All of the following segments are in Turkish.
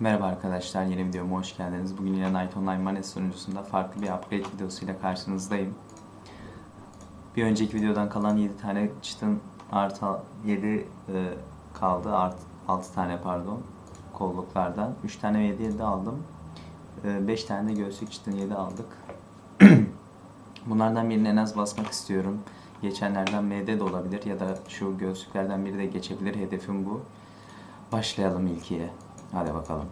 Merhaba arkadaşlar, yeni videoma hoş geldiniz. Bugün yine Night Online Manes sunucusunda farklı bir upgrade videosuyla karşınızdayım. Bir önceki videodan kalan 7 tane çıtın artı 7 kaldı, art 6 tane pardon kolluklardan. 3 tane 7 7 aldım. 5 tane de göğüslük çıtın 7 aldık. Bunlardan birini en az basmak istiyorum. Geçenlerden MD de olabilir ya da şu göğüslüklerden biri de geçebilir. Hedefim bu. Başlayalım ilkiye. Hadi bakalım.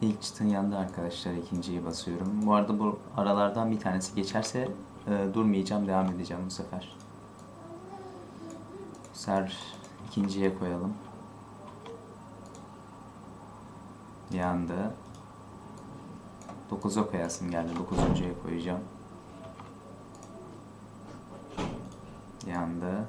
İlk çıtın yanında arkadaşlar ikinciyi basıyorum. Bu arada bu aralardan bir tanesi geçerse e, durmayacağım devam edeceğim bu sefer. Bu sefer ikinciye koyalım. Yandı. 9'a koyasım geldi. 9.ya koyacağım. Yandı.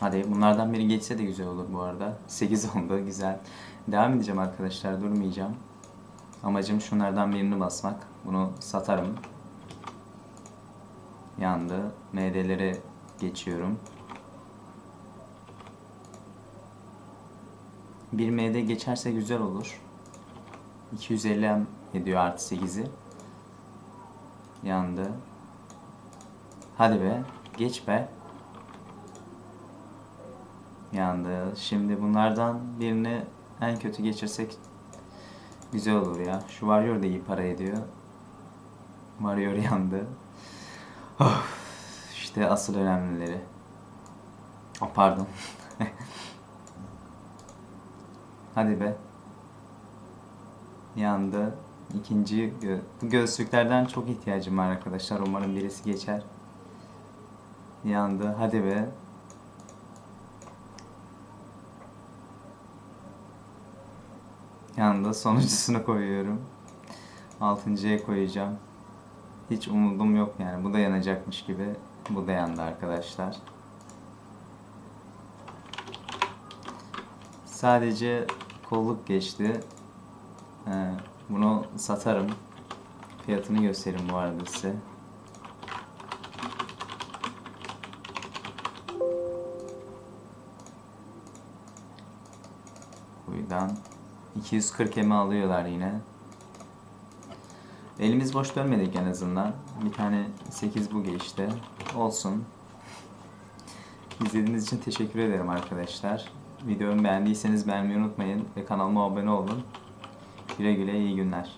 Hadi bunlardan biri geçse de güzel olur bu arada. 8 oldu güzel. Devam edeceğim arkadaşlar durmayacağım. Amacım şunlardan birini basmak. Bunu satarım. Yandı. MD'leri geçiyorum. Bir MD geçerse güzel olur. 250 M ediyor artı 8'i. Yandı. Hadi be. Geç be. Yandı. Şimdi bunlardan birini en kötü geçirsek güzel olur ya. Şu Warrior da iyi para ediyor. Warrior yandı. Of, işte asıl önemlileri. Oh, pardon. Hadi be. Yandı. İkinci gö bu gözlüklerden çok ihtiyacım var arkadaşlar. Umarım birisi geçer. Yandı. Hadi be. Yanında sonuncusunu koyuyorum. Altıncıya koyacağım. Hiç umudum yok yani. Bu da yanacakmış gibi. Bu da yandı arkadaşlar. Sadece kolluk geçti. Ee, bunu satarım. Fiyatını göstereyim bu arada size. Buradan 240 emi alıyorlar yine. Elimiz boş dönmedik en azından. Bir tane 8 bu geçti. Olsun. İzlediğiniz için teşekkür ederim arkadaşlar. Videomu beğendiyseniz beğenmeyi unutmayın ve kanalıma abone olun. Güle güle iyi günler.